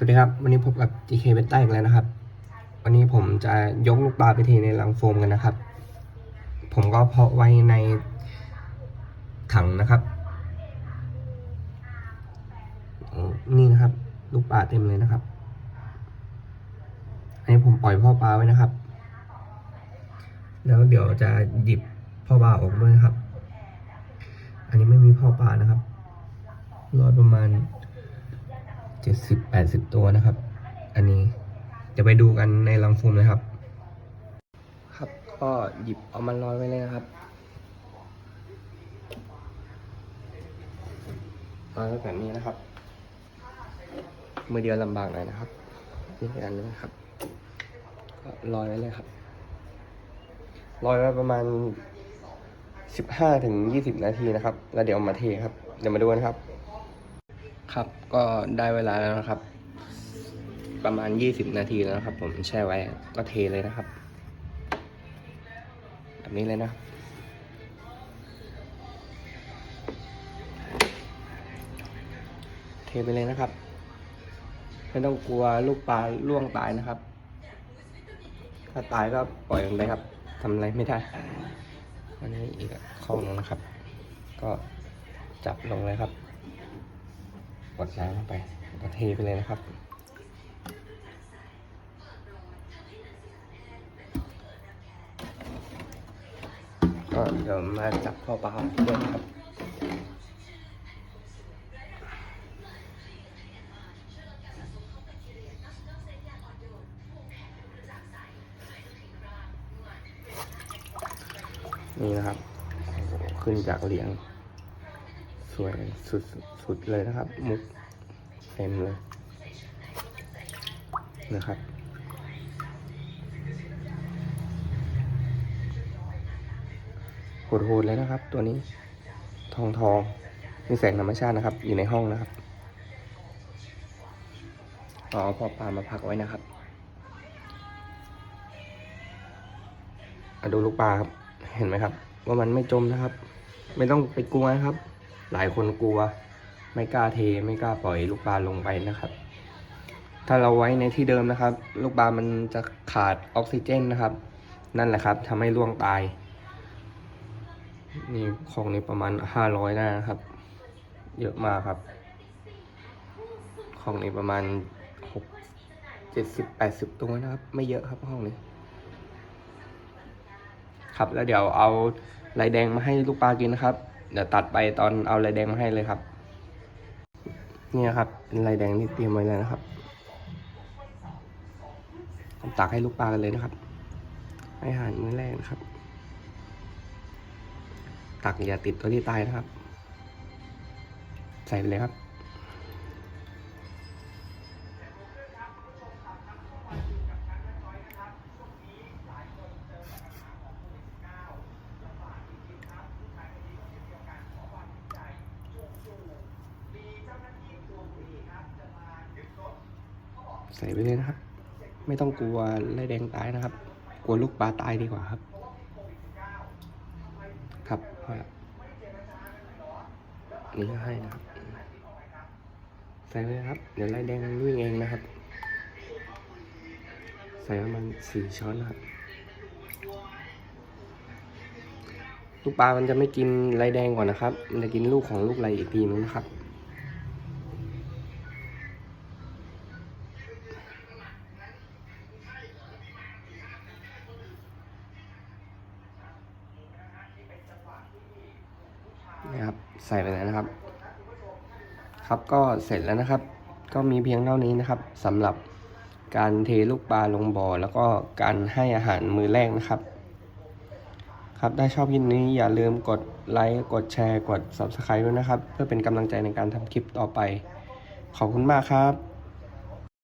สวัสดีครับ วันนี้พบกับ GK เวต้าอีกแล้วนะครับ วันนี้ผมจะยกลูกปลาไปเทในรังโฟมกันนะครับ ผมก็เพาะไว้ในถังนะครับ นี่นะครับ ลูกปลาเต็มเลยนะครับ อันนี้ผมปล่อยพ่อปลาไว้นะครับ แล้วเดี๋ยวจะหยิบพ่อปลาออกด้วยนะครับ อันนี้ไม่มีพ่อปลานะครับ รอดประมาณ เจ็ดสิบแปดสิบตัวนะครับ อันนี้เดี๋ยวไปดูกันในลังโฟมเลยครับ ครับก็หยิบเอามันลอยไว้เลยนะครับลอยไว้แบบนี้นะครับ มือเดียวลำบากหน่อยนะครับนี่เป็นอันนี้นะครับ ก็ลอยไว้เลยครับลอยไว้ประมาณสิบห้าถึงยี่สิบนาทีนะครับ แล้วเดี๋ยวมาเทครับ เดี๋ยวมาดูกันครับ ครับก็ได้เวลาแล้วนะครับ ประมาณ 20 นาทีแล้วนะครับ ผมแช่ไว้ก็เทเลยนะครับ แบบนี้เลยนะ เทไปเลยนะครับ ไม่ต้องกลัวลูกปลาล่วงตายนะครับ ถ้าตายก็ปล่อยมันไปครับทำอะไรไม่ได้ อันนี้อีกข้อหนึงนะครับ ก็จับลงเลยครับ กดน้ำลงไปก็เทไปเลยนะครับก็เดี๋ยวมาจับพ่อปลาด้วยครับนี่นะครับ ขึ้นจากเหลียง วยสุดสุดเลยนะครับ มุกเต็มเลยนะครับโหดๆเลยนะครับ ตัวนี้ทองทองมีแสงธรรมชาตินะครับ อยู่ในห้องนะครับเอาพอปลามาพักไว้นะครับดูลูกปลาครับ เห็นไหมครับ ว่ามันไม่จมนะครับ ไม่ต้องไปกลัวนะครับ หลายคนกลัว ไม่กล้าเทไม่กล้าปล่อยลูกปลาลงไปนะครับ ถ้าเราไว้ในที่เดิมนะครับ ลูกปลามันจะขาดออกซิเจนนะครับ นั่นแหละครับทำให้ร่วงตาย นี่ของนี้ประมาณห้าร้อยได้นะครับ เยอะมากครับ ของนี้ประมาณหกเจ็ดสิบแปดสิบตัวนะครับ ไม่เยอะครับห้องนี้ครับแล้วเดี๋ยวเอาลายแดงมาให้ลูกปลากินนะครับ เดี๋ยวตัดไปตอนเอาลายแดงมาให้เลยครับ นี่นะครับเป็นลายแดงที่เตรียมไว้แล้วนะครับผมตักให้ลูกปลากันเลยนะครับให้อาหารมื้อแรกนะครับ ตักอย่าติดตัวที่ตายนะครับ ใส่ไปเลยครับ ใส่ไปเลยนะครับ ไม่ต้องกลัวไรแดงตายนะครับ กลัวลูกปลาตายดีกว่าครับ ครับพอละนี่ก็ให้นะครับ ใส่ไปเลยครับ เดี๋ยวไรแดงวิ่งเองนะครับ ใส่ประมาณสี่ช้อนนะครับลูกปลามันจะไม่กินไรแดงก่อนนะครับ มันจะกินลูกของลูกไรอีกทีนึงนะครับ นะครับ ใส่ไปแล้วนะครับ ครับก็เสร็จแล้วนะครับ ก็มีเพียงเท่านี้นะครับสำหรับการเทลูกปลาลงบ่อแล้วก็การให้อาหารมือแรกนะครับ ครับถ้าชอบคลิปนี้อย่าลืมกดไลค์กดแชร์กด Subscribe ด้วยนะครับ เพื่อเป็นกำลังใจในการทำคลิปต่อไป ขอบคุณมากครับ